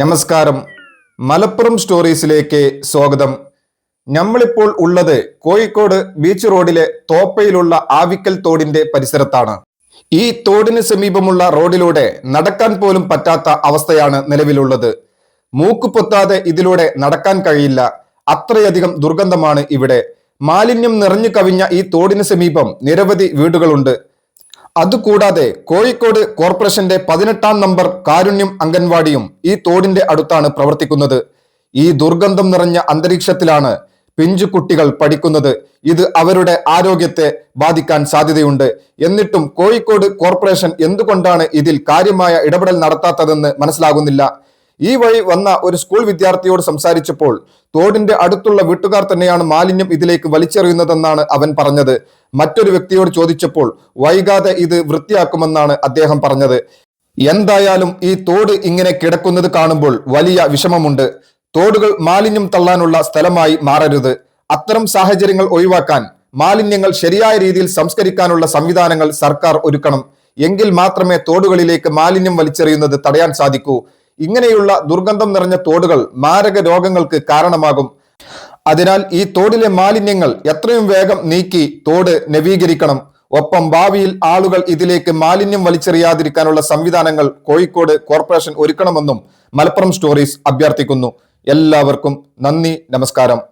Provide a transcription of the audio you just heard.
നമസ്കാരം. മലപ്പുറം സ്റ്റോറീസിലേക്ക് സ്വാഗതം. നമ്മളിപ്പോൾ ഉള്ളത് കോഴിക്കോട് ബീച്ച് റോഡിലെ തോപ്പയിലുള്ള ആവിക്കൽ തോടിന്റെ പരിസരത്താണ്. ഈ തോടിന് സമീപമുള്ള റോഡിലൂടെ നടക്കാൻ പോലും പറ്റാത്ത അവസ്ഥയാണ് നിലവിലുള്ളത്. മൂക്ക് പൊത്താതെ ഇതിലൂടെ നടക്കാൻ കഴിയില്ല. അത്രയധികം ദുർഗന്ധമാണ് ഇവിടെ. മാലിന്യം നിറഞ്ഞു കവിഞ്ഞ ഈ തോടിന് സമീപം നിരവധി വീടുകളുണ്ട്. അതുകൂടാതെ കോഴിക്കോട് കോർപ്പറേഷന്റെ പതിനെട്ടാം നമ്പർ കാരുണ്യം അംഗൻവാടിയും ഈ തോടിന്റെ അടുത്താണ് പ്രവർത്തിക്കുന്നത്. ഈ ദുർഗന്ധം നിറഞ്ഞ അന്തരീക്ഷത്തിലാണ് പിഞ്ചു കുട്ടികൾ പഠിക്കുന്നത്. ഇത് അവരുടെ ആരോഗ്യത്തെ ബാധിക്കാൻ സാധ്യതയുണ്ട്. എന്നിട്ടും കോഴിക്കോട് കോർപ്പറേഷൻ എന്തുകൊണ്ടാണ് ഇതിൽ കാര്യമായ ഇടപെടൽ നടത്താത്തതെന്ന് മനസ്സിലാകുന്നില്ല. ഈ വഴി വന്ന ഒരു സ്കൂൾ വിദ്യാർത്ഥിയോട് സംസാരിച്ചപ്പോൾ തോടിന്റെ അടുത്തുള്ള വീട്ടുകാർ തന്നെയാണ് മാലിന്യം ഇതിലേക്ക് വലിച്ചെറിയുന്നതെന്നാണ് അവൻ പറഞ്ഞത്. മറ്റൊരു വ്യക്തിയോട് ചോദിച്ചപ്പോൾ വൈകാതെ ഇത് വൃത്തിയാക്കുമെന്നാണ് അദ്ദേഹം പറഞ്ഞത്. എന്തായാലും ഈ തോട് ഇങ്ങനെ കിടക്കുന്നത് കാണുമ്പോൾ വലിയ വിഷമമുണ്ട്. തോടുകൾ മാലിന്യം തള്ളാനുള്ള സ്ഥലമായി മാറരുത്. അത്തരം സാഹചര്യങ്ങൾ ഒഴിവാക്കാൻ മാലിന്യങ്ങൾ ശരിയായ രീതിയിൽ സംസ്കരിക്കാനുള്ള സംവിധാനങ്ങൾ സർക്കാർ ഒരുക്കണം. എങ്കിൽ മാത്രമേ തോടുകളിലേക്ക് മാലിന്യം വലിച്ചെറിയുന്നത് തടയാൻ സാധിക്കൂ. ഇങ്ങനെയുള്ള ദുർഗന്ധം നിറഞ്ഞ തോടുകൾ മാരക രോഗങ്ങൾക്ക് കാരണമാകും. അതിനാൽ ഈ തോടിലെ മാലിന്യങ്ങൾ എത്രയും വേഗം നീക്കി തോട് നവീകരിക്കണം. ഒപ്പം ഭാവിയിൽ ആളുകൾ ഇതിലേക്ക് മാലിന്യം വലിച്ചെറിയാതിരിക്കാനുള്ള സംവിധാനങ്ങൾ കോഴിക്കോട് കോർപ്പറേഷൻ ഒരുക്കണമെന്നും മലപ്പുറം സ്റ്റോറീസ് അഭ്യർത്ഥിക്കുന്നു. എല്ലാവർക്കും നന്ദി നമസ്കാരം.